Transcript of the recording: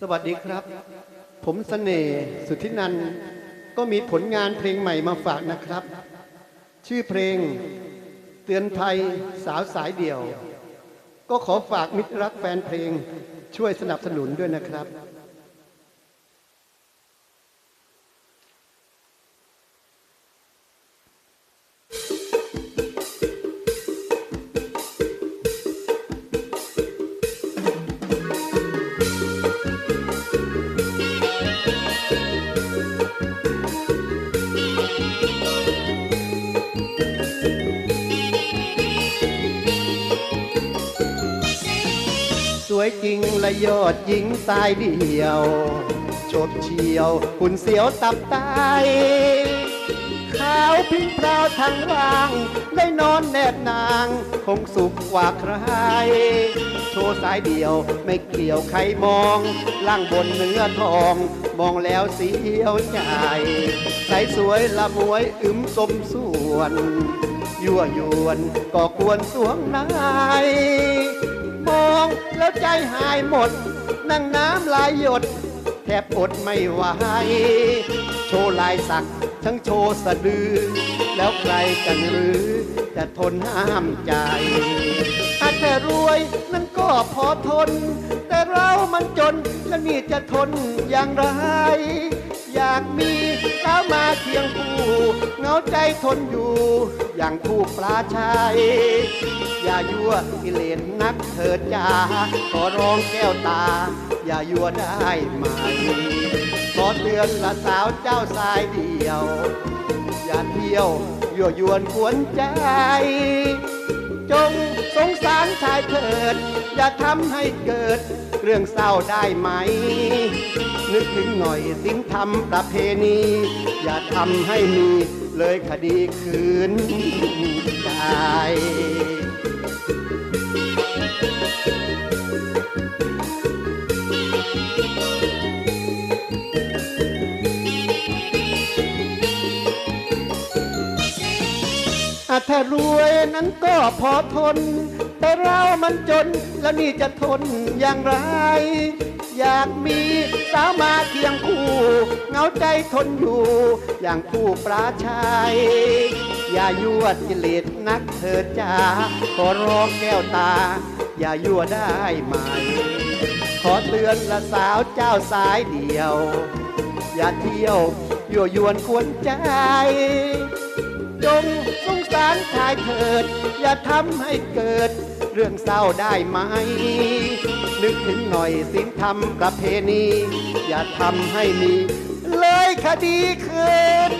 สวัสดีครับ ผมเสน่ห์สุทธินันท์ก็มีผลงานเพลงใหม่มาฝากนะครับ ชื่อเพลงเตือนภัยสาวสายเดี่ยว ก็ขอฝากมิตรรักแฟนเพลงช่วยสนับสนุนด้วยนะครับ วยจริงและยอดหญิงสายเดียวโฉบเฉียวหุ่นเสียวตับไตขาวพริ้งพราวทั้งร่าง ได้นอนแนบนาง คงสุขกว่าใคร โชว์สายเดียวไม่เกี่ยวใครมอง ล่างบนเนื้อทอง มองแล้วเสียวใจใสสวยละมวยอึมสมส่วน ยั่วยวนก็ควรสวงนาย มองแล้วใจหายหมด นั่งน้ำลายหยด แทบอดไม่ไหวโชว์ลายสักทั้งโชว์สะดือ แล้วใครกันหรือ จะทนห้ามใจอาจแต่รวยนั่นก็พอทน แต่เรามันจน แล้วนี่จะทนอย่างไร อยากมีสาวมาเคียงคู่เงาใจทนอยู่ อย่างคู่ปลาชัยอย่ายั่วกิเลสนักเถิดจ้าขอร้องแก้วตา อย่ายั่วได้ไหมขอเตือนละสาวเจ้าสายเดียว อย่าเที่ยวยั่วยวนกวนใจ จง สงสารชายเถิด อย่าทำให้เกิด เรื่องเศร้าได้ไหม นึกถึงหน่อยสิ้นธรรมประเพณี อย่าทำให้มีเลยคดีคืนใจถ้ารวยนั้นก็พอทน แต่เรามันจนแล้วนี่จะทนอย่างไร อยากมีสาวมาเคียงคู่เงาใจทนอยู่ อย่างคู่ปราชัยอย่ายั่วกิเลสนักเถิดจ้าขอร้องแก้วตา อย่ายั่วได้ไหม ขอเตือนละสาวเจ้าสายเดียว อย่าเที่ยวยั่วยวนกวนใจจงสงสารชายเถิด อย่าทำให้เกิด เรื่องเศร้าได้ไหม นึกถึงหน่อยสิ้นธรรมประเพณี อย่าทำให้มี เลยคดีคืน